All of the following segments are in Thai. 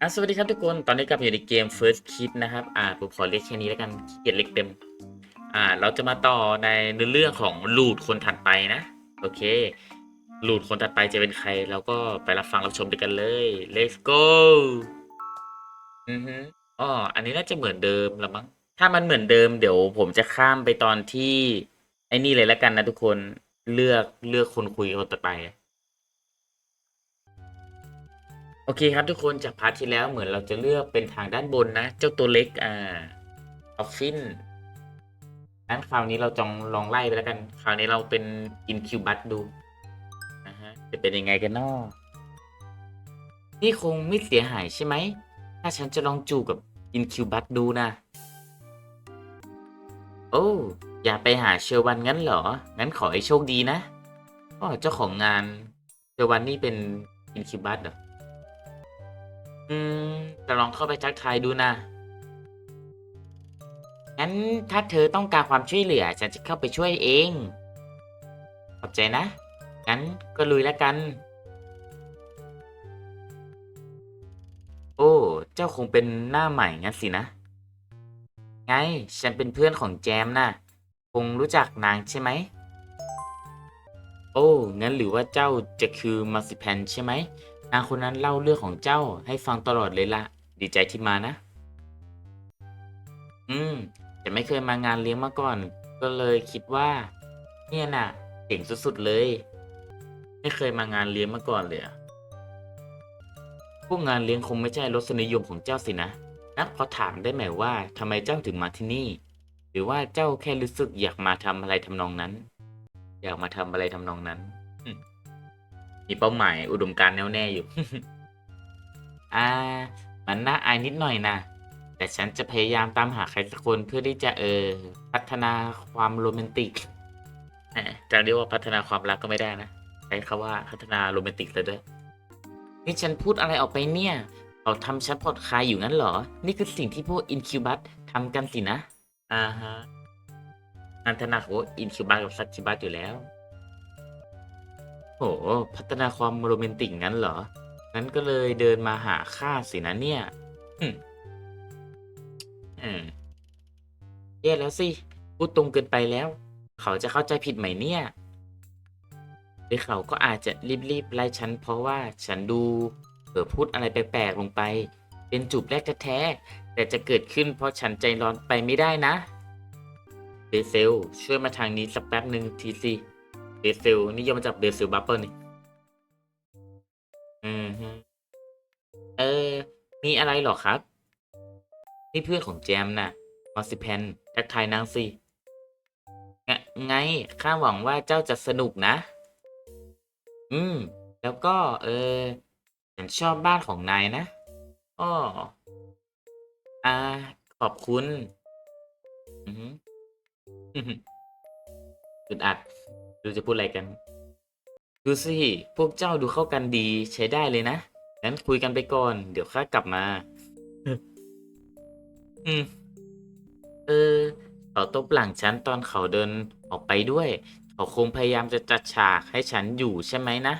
อะสวัสดีครับทุกคน ตอนนี้กลับอยู่ในเกม First Kid นะครับ อ่าผมขอเรียกแค่นี้แล้วกันเกียจเล็กเต็ม อ่า เราจะมาต่อในเนื้อเรื่องของลูดคนถัดไปนะ โอเค ลูดคนถัดไปจะเป็นใคร เราก็ไปรับฟังรับชมด้วยกันเลย let's go อือฮึอ๋ออันนี้น่าจะเหมือนเดิมละมั้ง ถ้ามันเหมือนเดิมเดี๋ยวผมจะข้ามไปตอนที่ ไอ้นี่เลยแล้วกันนะทุกคน เลือกเลือกคนคุยคนต่อไป โอเคครับทุกคนจากพาร์ทที่แล้วเหมือนเราจะเลือกเป็นทางด้านบนนะ เจ้าตัวเล็กอ่าออฟฟินงั้นคราวนี้เราจองลองไล่ไปแล้วกัน คราวนี้เราเป็นอินคิวบัตดูนะฮะจะเป็นยังไงกันนอนี่คงไม่เสียหายใช่ไหม ถ้าฉันจะลองจูบกับอินคิวบัตดูนะ โอ้อย่าไปหาเชอร์วันงั้นเหรอ งั้นขอให้โชคดีนะอ๋อเจ้าของงานเชอร์วันนี่เป็นอินคิวบัตเหรอ อืมจะลองเข้าไปทักทายดูนะ งั้นถ้าเธอต้องการความช่วยเหลือ ฉันจะเข้าไปช่วยเอง ขอบใจนะ งั้นก็ลุยแล้วกัน โอ้ เจ้าคงเป็นหน้าใหม่งั้นสินะ ไง ฉันเป็นเพื่อนของแจมนะคงรู้จักนางใช่ไหม โอ้ งั้นหรือว่าเจ้าจะคือมาสิแพนใช่ไหม นางคนนั้นเล่าเรื่องของเจ้าให้ฟังตลอดเลยละดีใจที่มานะ อืม แต่ไม่เคยมางานเลี้ยงมาก่อน ก็เลยคิดว่า เนี่ยน่ะเก่งสุดๆเลย ไม่เคยมางานเลี้ยงมาก่อนเลยอะพวกงานเลี้ยงคงไม่ใช่รสนิยมของเจ้าสินะนักขอถามได้ไหมว่าทำไมเจ้าถึงมาที่นี่ หรือว่าเจ้าแค่รู้สึกอยากมาทำอะไรทำนองนั้น อยากมาทำอะไรทำนองนั้น มีเป้าหมายอุดมการณ์แน่วแน่อยู่ อ่า มันน่าอายนิดหน่อยนะ แต่ฉันจะพยายามตามหาใครสักคนเพื่อที่จะเออ พัฒนาความโรแมนติกแหมจะเรียกว่าพัฒนาความรักก็ไม่ได้นะ ใช้คำว่าพัฒนาโรแมนติกซะด้วยนี่ฉันพูดอะไรออกไปเนี่ย เขาทำฉันผ่อนคลายอยู่งั้นเหรอ นี่คือสิ่งที่พวกอินคิวบัตทำกันสินะ อ่าฮะอันธนาโอ้อินคิวบัตกับซักคิวบัตอยู่แล้ว โห พัฒนาความโรแมนติกงั้นเหรอ งั้นก็เลยเดินมาหาข้าสินะเนี่ย อืมอืมแย่แล้วสิ พูดตรงเกินไปแล้ว เขาจะเข้าใจผิดไหมเนี่ย หรือเขาก็อาจจะรีบๆไล่ฉันเพราะว่าฉันดูเผลอพูดอะไรแปลกๆลงไป เป็นจูบแรกแท้ๆแต่จะเกิดขึ้นเพราะฉันใจร้อนไปไม่ได้นะเบเซลช่วยมาทางนี้สักแป๊บหนึ่งทีสิ เบเซลนี่ย่อมาจากเบเซลบัฟเฟอร์นี่อืมเออ มีอะไรหรอครับ นี่เพื่อนของแจมน่ะมอสิแพนทักทายนางสิไงไง ข้าหวังว่าเจ้าจะสนุกนะ อืม แล้วก็ เออฉันชอบบ้านของนายนะอ้ออ่า ขอบคุณ อืออึดอัด ดูจะพูดอะไรกัน ดูสิ พวกเจ้าดูเข้ากันดีใช้ได้เลยนะ งั้นคุยกันไปก่อน เดี๋ยวข้ากลับมา อืม เออ เขาตบหลังฉันตอนเขาเดินออกไปด้วย เขาคงพยายามจะจัดฉากให้ฉันอยู่ใช่ไหมนะ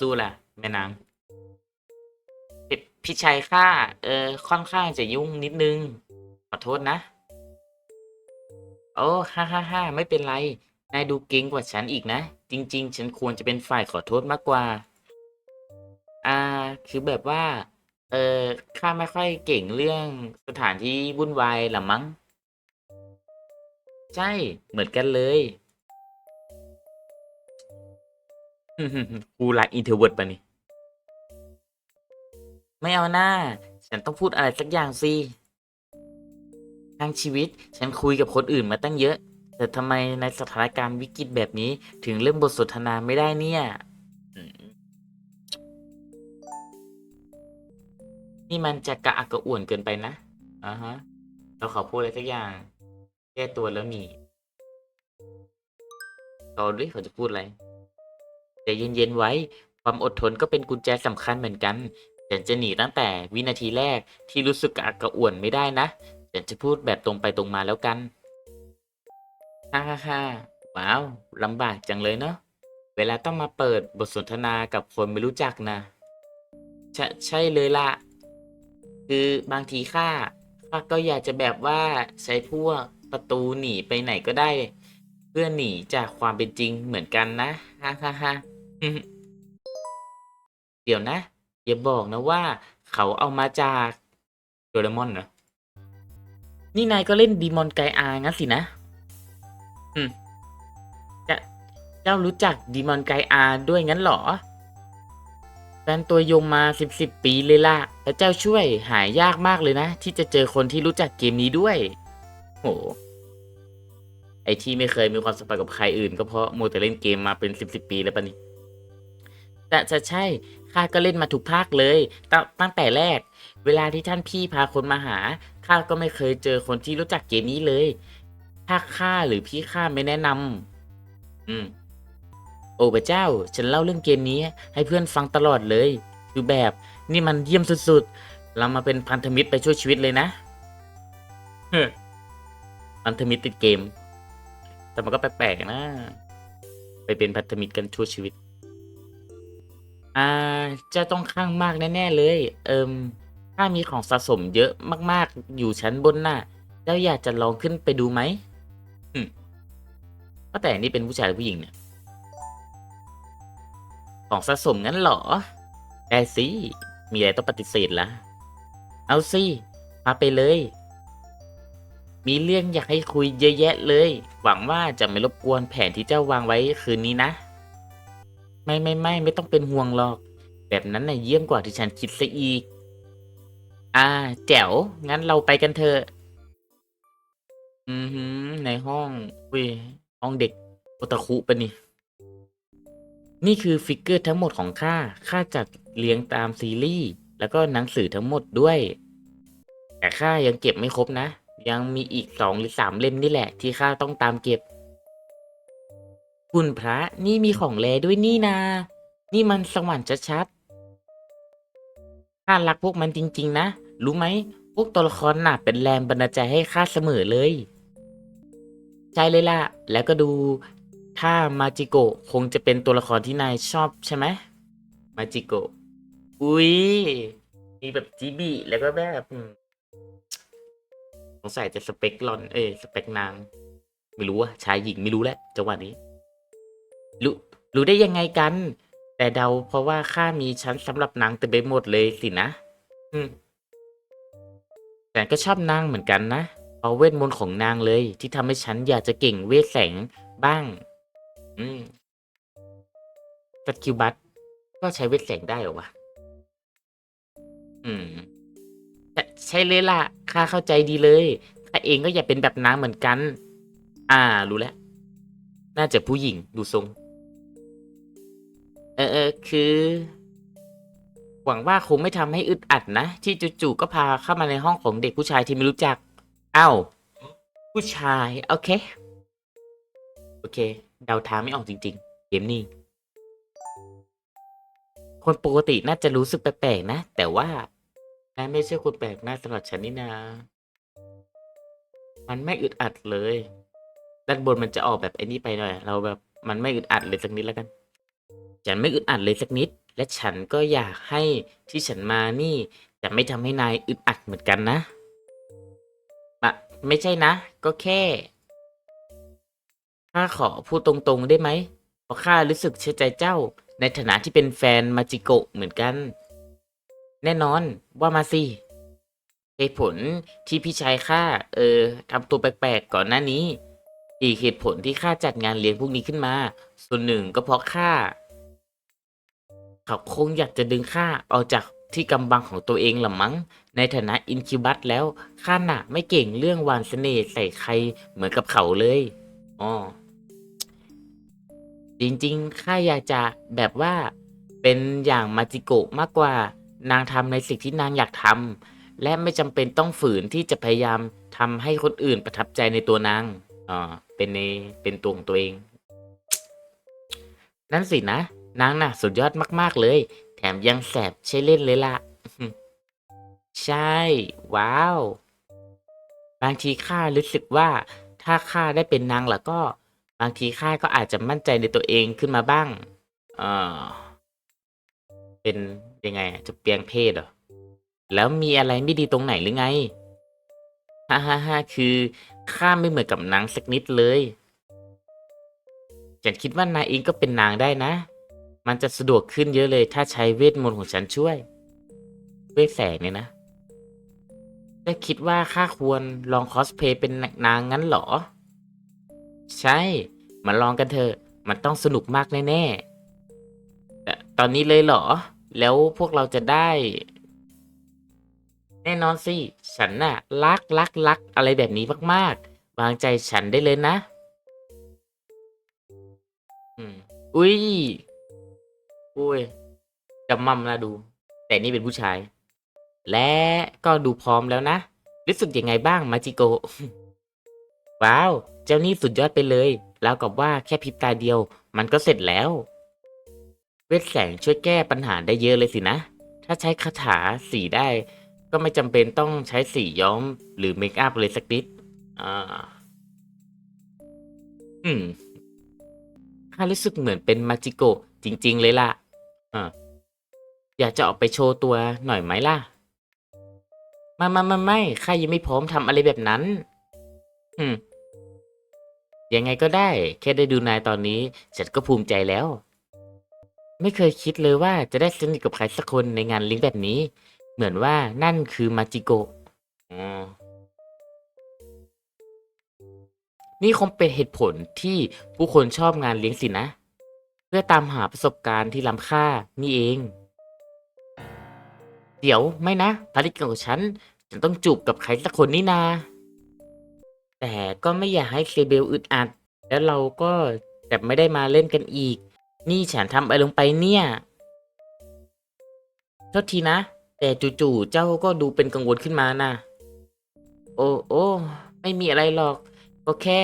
สู้ๆล่ะ แม่นางพี่พี่ชัยข้าเออ ค่อนข้างจะยุ่งนิดนึง ขอโทษนะ โอ้ฮ่าฮ่าฮ่าไม่เป็นไร นายดูเก่งกว่าฉันอีกนะ จริง ๆ ฉันควรจะเป็นฝ่ายขอโทษมากกว่า อ่า คือแบบว่า เออข้าไม่ค่อยเก่งเรื่องสถานที่วุ่นวายละมั้ง ใช่ เหมือนกันเลยกูรักอินเทอร์เวิร์ดปะนี่ ไม่เอาหน้า ฉันต้องพูดอะไรสักอย่างสิ ทั้งชีวิต ฉันคุยกับคนอื่นมาตั้งเยอะ แต่ทำไมในสถานการณ์วิกฤตแบบนี้ ถึงเริ่มบทสนทนาไม่ได้เนี่ย นี่มันจะกระอักกระอ่วนเกินไปนะอ่าฮะ เราขอพูดอะไรสักอย่าง แก้ตัวแล้วนี่ตอนดิเขาจะพูดอะไรใจเย็นๆไว้ ความอดทนก็เป็นกุญแจสำคัญเหมือนกันฉันจะหนีตั้งแต่วินาทีแรกที่รู้สึกกระอักกระอ่วนไม่ได้นะ ฉันจะพูดแบบตรงไปตรงมาแล้วกันฮ่าฮ่าฮ่าว้าวลำบากจังเลยเนาะ เวลาต้องมาเปิดบทสนทนากับคนไม่รู้จักนะใช่ใช่เลยละ คือบางทีข้าข้าก็อยากจะแบบว่าใช้พวกประตูหนีไปไหนก็ได้ เพื่อหนีจากความเป็นจริงเหมือนกันนะฮ่าฮ่าฮ่าเดี๋ยวนะ อย่าบอกนะว่าเขาเอามาจากโดเรมอนเหรอ นี่นายก็เล่นดีมอนไกอางั้นสินะ อืม จะเจ้ารู้จักดีมอนไกอาด้วยงั้นเหรอ แฟนตัวยงมาสิบสิบปีเลยล่ะ แล้วเจ้าช่วยหายากมากเลยนะ ที่จะเจอคนที่รู้จักเกมนี้ด้วย โห ไอที่ไม่เคยมีความสัมพันธ์กับใครอื่น ก็เพราะมัวแต่เล่นเกมมาเป็นสิบสิบปีแล้วปะนี่แต่จะใช่ ข้าก็เล่นมาทุกภาคเลยตงตั้งแต่แรก เวลาที่ท่านพี่พาคนมาหา ข้าก็ไม่เคยเจอคนที่รู้จักเกมนี้เลย ถ้าข้าหรือพี่ข้าไม่แนะนำอืม โอ้พระเจ้า ฉันเล่าเรื่องเกมนี้ ให้เพื่อนฟังตลอดเลย คือแบบนี่มันเยี่ยมสุดๆ เรามาเป็นพันธมิตรไปช่วยชีวิตเลยนะเฮ้อพันธมิตรติดเกม แต่มันก็แปลกๆนะ ไปเป็นพันธมิตรกันช่วยชีวิต อ่า จะต้องข้างมากแน่ๆเลย เอิม ถ้ามีของสะสมเยอะมากๆ อยู่ชั้นบนหน่ะเจ้าอยากจะลองขึ้นไปดูไหมอืมก็แต่นี่เป็นผู้ชายหรือผู้หญิงเนี่ย ของสะสมงั้นเหรอได้สิ มีอะไรต้องปฏิเสธละเอาสิพาไปเลย มีเรื่องอยากให้คุยเยอะแยะเลย หวังว่าจะไม่รบกวนแผนที่เจ้าวางไว้คืนนี้นะ ไม่ไม่ไม่ไม่ต้องเป็นห่วงหรอก แบบนั้นน่ะเยี่ยมกว่าที่ฉันคิดซะอีก อ่า แจ๋ว งั้นเราไปกันเถอะ อือหือ ในห้องเว้ยห้องเด็กโอตาคุปะนี่ นี่คือฟิกเกอร์ทั้งหมดของข้า ข้าจัดเรียงตามซีรีส์ แล้วก็หนังสือทั้งหมดด้วย แต่ข้ายังเก็บไม่ครบนะ ยังมีอีกสองหรือสามเล่มนี่แหละ ที่ข้าต้องตามเก็บ คุณพระ นี่มีของแลด้วยนี่นา นี่มันสวรรค์ชัดๆข้ารักพวกมันจริง ๆ นะ รู้ไหมพวกตัวละครน่ะเป็นแรงบันดาลใจให้ข้าเสมอเลย ใช่เลยล่ะ แล้วก็ดูถ้ามาจิโกะคงจะเป็นตัวละครที่นายชอบใช่ไหมมาจิโกะอุ้ยมีแบบจิบิแล้วก็แบบสงสัยจะสเปคหลอน เอ้สเปคนาง ไม่รู้ว่าชายหญิงไม่รู้แหละจังหวะนี้ รู้รู้ได้ยังไงกัน แต่เดาเพราะว่าข้ามีชั้นสำหรับนางเต็มไปหมดเลยสินะอืม แต่ก็ชอบนางเหมือนกันนะเพราะเวทมนต์ของนางเลย ที่ทำให้ฉันอยากจะเก่งเวทแสงบ้าง อืมสกิลบัตก็ใช้เวทแสงได้เหรอวะ อืม ใช่ใช่เลยล่ะ ข้าเข้าใจดีเลยข้าเองก็อยากเป็นแบบนางเหมือนกัน อ่า รู้แล้ว น่าจะผู้หญิงดูทรง เออเออคือ หวังว่าคงไม่ทำให้อึดอัดนะ ที่จู่ๆก็พาเข้ามาในห้องของเด็กผู้ชายที่ไม่รู้จักอ้าวผู้ชาย โอเค โอเค เดาทางไม่ออกจริง ๆ เกมนี้ คนปกติน่าจะรู้สึกแปลกๆนะ แต่ว่านายไม่ใช่คนแปลกหน้าสำหรับฉันนี่นามันไม่อึดอัดเลย ด้านบนมันจะออกแบบไอ้นี่ไปหน่อย เราแบบมันไม่อึดอัดเลยสักนิดแล้วกัน ฉันไม่อึดอัดเลยสักนิด และฉันก็อยากให้ที่ฉันมานี่จะไม่ทำให้นายอึดอัดเหมือนกันนะอะไม่ใช่นะ ก็แค่ข้าขอพูดตรงๆได้ไหมเพราะข้ารู้สึกเชื่อใจเจ้า ในฐานะที่เป็นแฟนมาจิโกะเหมือนกัน แน่นอนว่ามาสิเหตุผลที่พี่ชายข้าเออทำตัวแปลกๆก่อนหน้านี้อีกเหตุผลที่ข้าจัดงานเลี้ยงพวกนี้ขึ้นมา ส่วนหนึ่งก็เพราะข้า เขาคงอยากจะดึงข้าออกจากที่กำบังของตัวเองหละมั้ง ในฐานะอินคิบัตแล้วข้าน่ะ ไม่เก่งเรื่องวานเสน่ห์ใส่ใครเหมือนกับเขาเลยอ๋อจริงๆข้าอยากจะแบบว่าเป็นอย่างมาจิโกะมากกว่านางทำในสิ่งที่นางอยากทำและไม่จำเป็นต้องฝืนที่จะพยายามทำให้คนอื่นประทับใจในตัวนางอ่าเป็นในเป็นตัวของตัวเอง นั่นสินะ นางน่ะสุดยอดมาก ๆ เลย แถมยังแสบใช่เล่นเลยล่ะ ใช่ ว้าว บางทีข้ารู้สึกว่า ถ้าข้าได้เป็นนางล่ะก็ บางทีข้าก็อาจจะมั่นใจในตัวเองขึ้นมาบ้าง เออเป็นยังไงจะเปลี่ยนเพศเหรอ แล้วมีอะไรไม่ดีตรงไหนหรือไง ฮ่าฮ่าฮ่าคือข้าไม่เหมือนกับนางสักนิดเลย ฉันคิดว่านายเองก็เป็นนางได้นะ มันจะสะดวกขึ้นเยอะเลย ถ้าใช้เวทมนต์ของฉันช่วย เวทแสงเนี่ยนะได้คิดว่าข้าควรลองคอสเพย์เป็นนางงั้นเหรอ ใช่ มาลองกันเถอะ มันต้องสนุกมากแน่ๆแต่ตอนนี้เลยเหรอ แล้วพวกเราจะได้ แน่นอนสิ ฉันน่ะรักรักรักอะไรแบบนี้มากๆ วางใจฉันได้เลยนะ อืม อุ้ย อุ้ยจำมั่มนะดู แต่นี่เป็นผู้ชาย และก็ดูพร้อมแล้วนะ รู้สึกยังไงบ้างมาจิโก ว้าว เจ้านี่สุดยอดไปเลย แล้วกับว่าแค่พริบตาเดียว มันก็เสร็จแล้ว เวทแสงช่วยแก้ปัญหาได้เยอะเลยสินะ ถ้าใช้คาถาสีได้ ก็ไม่จำเป็นต้องใช้สีย้อมหรือเมคอัพเลยสักนิดอ่าอืมข้ารู้สึกเหมือนเป็นมาจิโกจริง ๆ เลยล่ะ อ่าอยากจะออกไปโชว์ตัวหน่อยไหมล่ะ มามามาไม่ข้ายังไม่พร้อมทำอะไรแบบนั้นอืมยังไงก็ได้ แค่ได้ดูนายตอนนี้ ฉันก็ภูมิใจแล้ว ไม่เคยคิดเลยว่าจะได้สนิทกับใครสักคนในงานเลี้ยงแบบนี้ เหมือนว่านั่นคือมาจิโกอ๋อนี่คงเป็นเหตุผลที่ผู้คนชอบงานเลี้ยงสินะ พื่อตามหาประสบการณ์ที่ล้ำค่านี่เอง เดี๋ยวไม่นะภารกิจของฉันจะต้องจูบกับใครสักคนนี่นา แต่ก็ไม่อยากให้เคเบลอึดอัด แล้วเราก็จะไม่ได้มาเล่นกันอีก นี่ฉันทำอะไรลงไปเนี่ยโทษทีนะ แต่จู่ๆเจ้าก็ดูเป็นกังวลขึ้นมานะโอ้โอ้ไม่มีอะไรหรอก ก็แค่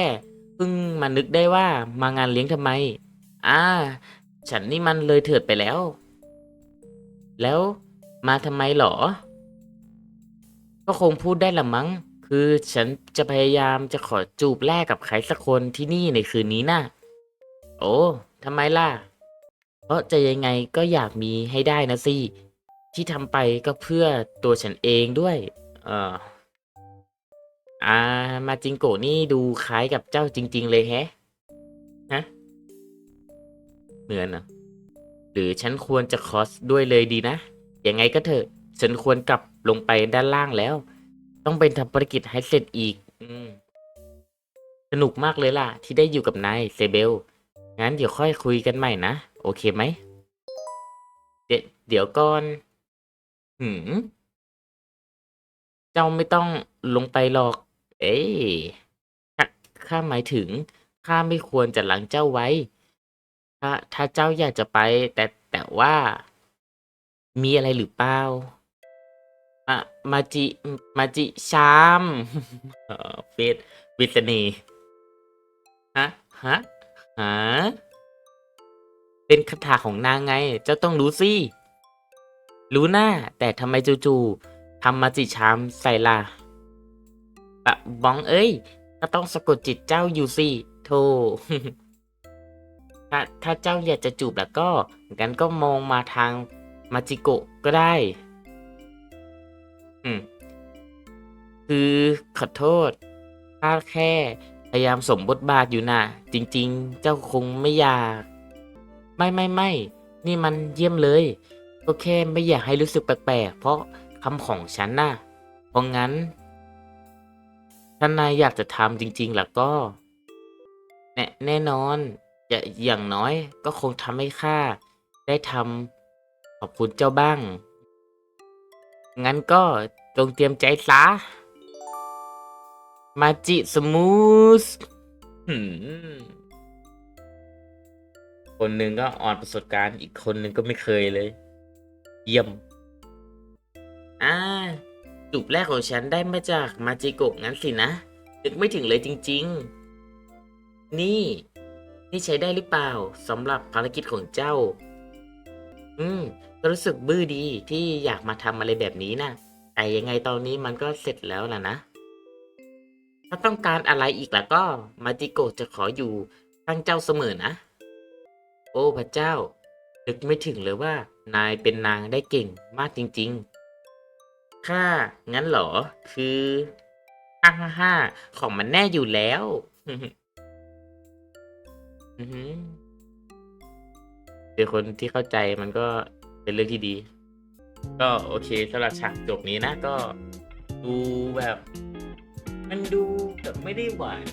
เพิ่งมานึกได้ว่ามางานเลี้ยงทำไม อ่า ฉันนี่มันเลยเถิดไปแล้ว แล้วมาทำไมหรอ ก็คงพูดได้ละมั้ง คือฉันจะพยายามจะขอจูบแรกกับใครสักคนที่นี่ในคืนนี้น่ะ โอ้ทำไมล่ะ เพราะจะยังไงก็อยากมีให้ได้นะสิ ที่ทำไปก็เพื่อตัวฉันเองด้วย เอออ่า มาจิงโกะนี่ดูคล้ายกับเจ้าจริง ๆ เลยแฮะ ฮะ เหมือนหรอหรือฉันควรจะคอสด้วยเลยดีนะ ยังไงก็เถอะ ฉันควรกลับลงไปด้านล่างแล้ว ต้องเป็นทำภารกิจให้เสร็จอีก อืม สนุกมากเลยล่ะ ที่ได้อยู่กับนายเซเบล งั้นเดี๋ยวค่อยคุยกันใหม่นะ โอเคไหม เดี๋ยวเดี๋ยวก่อน หืม เจ้าไม่ต้องลงไปหรอก เอ้ข้าข้าหมายถึงข้าไม่ควรจะหลังเจ้าไว้ ถ้าถ้าเจ้าอยากจะไป แต่แต่ว่า มีอะไรหรือเปล่ามามาจิมาจิชามเอ่อเฟสวิสนีฮะฮะฮะเป็นคาถาของนางไง เจ้าต้องรู้สิ รู้หน้า แต่ทำไมจู่ๆทำมาจิชามใส่ล่ะปะบองเอ้ยก็ต้องสะกดจิตเจ้าอยู่สิโธ่ ถ้าถ้าเจ้าอยากจะจูบแล้วก็งั้นก็มองมาทางมาจิโกะก็ได้ อืม คือขอโทษข้าแค่พยายามสมบทบาทอยู่นะจริง ๆ เจ้าคงไม่อยาก ไม่ไม่ไม่นี่มันเยี่ยมเลย ก็แค่ไม่อยากให้รู้สึกแปลกๆ เพราะคำของฉันน่ะ เพราะงั้นถ้านายอยากจะทำจริง ๆ แล้วก็ แน่แน่นอน อย่าอย่างน้อยก็คงทำให้ข้าได้ทำขอบคุณเจ้าบ้าง งั้นก็จงเตรียมใจซะมาจิสมูสหืมคนหนึ่งก็อ่อนประสบการณ์อีกคนหนึ่งก็ไม่เคยเลย เยี่ยม อ่าจูบแรกของฉันได้มาจากมาจิโกะงั้นสินะนึกไม่ถึงเลยจริง ๆ นี่ นี่ใช้ได้หรือเปล่าสำหรับภารกิจของเจ้า อืมก็รู้สึกบื้อดีที่อยากมาทำอะไรแบบนี้นะแต่ยังไงตอนนี้มันก็เสร็จแล้วล่ะนะ ถ้าต้องการอะไรอีกแล้วก็ มาจิโกะจะขออยู่ข้างเจ้าเสมอนะ โอ้พระเจ้า นึกไม่ถึงเลยว่า นายเป็นนางได้เก่งมากจริงๆข้างั้นเหรอ คือฮ่าฮ่าฮ่าของมันแน่อยู่แล้ว อือหือเจอคนที่เข้าใจมันก็เป็นเรื่องที่ดี ก็โอเคสำหรับฉากจบนี้นะ ก็ดูแบบ มันดูแบบไม่ได้หวาน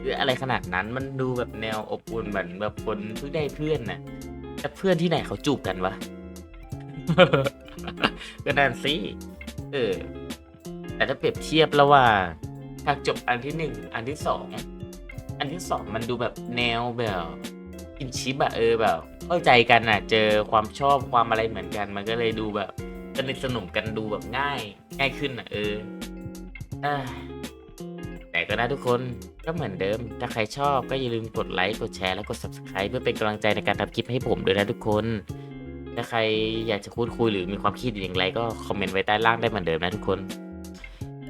หรืออะไรขนาดนั้น มันดูแบบแนวอบอุ่นเหมือนแบบคนเพิ่งได้เพื่อนน่ะแต่เพื่อนที่ไหนเขาจูบกันวะ ก็นั่นสิเออ แต่ถ้าเปรียบเทียบระหว่างฉากจบอันที่หนึ่งอันที่สอง อันที่สองมันดูแบบแนวแบบกินชิปอะเออแบบ เข้าใจกันอะเจอความชอบความอะไรเหมือนกัน มันก็เลยดูแบบสนิทสนมกันดูแบบง่าย ง่ายขึ้นอะเออแต่ก็นะทุกคนก็เหมือนเดิม ถ้าใครชอบก็อย่าลืมกดไลค์กดแชร์และกด subscribe เพื่อเป็นกำลังใจในการทำคลิปให้ผมด้วยนะทุกคน ถ้าใครอยากจะพูดคุยหรือมีความคิดอย่างไรก็คอมเมนต์ไว้ใต้ล่างได้เหมือนเดิมนะทุกคน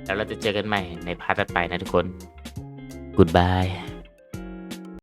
แล้วเราจะเจอกันใหม่ในพาร์ทถัดไปนะทุกคน Goodbye